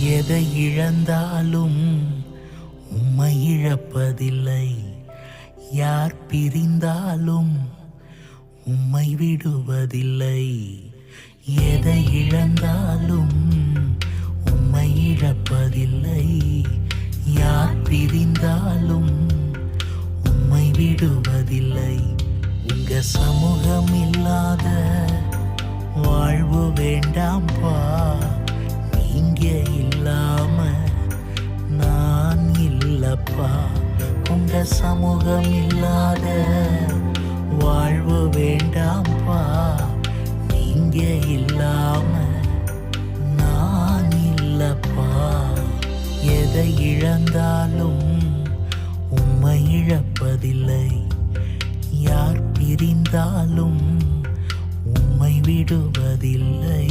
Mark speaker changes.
Speaker 1: எதை இழந்தாலும் உம்மை இழப்பதில்லை. யார் பிரிந்தாலும் உம்மை விடுவதில்லை. எதை இழந்தாலும் உம்மை இழப்பதில்லை. யார் பிரிந்தாலும் உம்மை விடுவதில்லை. உங்க சமூகம் இல்லப்பா உங்க சமூகம் இல்லாத வாழ்வு வேண்டாம்ப்பா. நீங்க இல்லாம நான் இல்லப்பா. எதை இழந்தாலும் உம்மை இழப்பதில்லை. யார் பிரிந்தாலும் உம்மை விடுவதில்லை.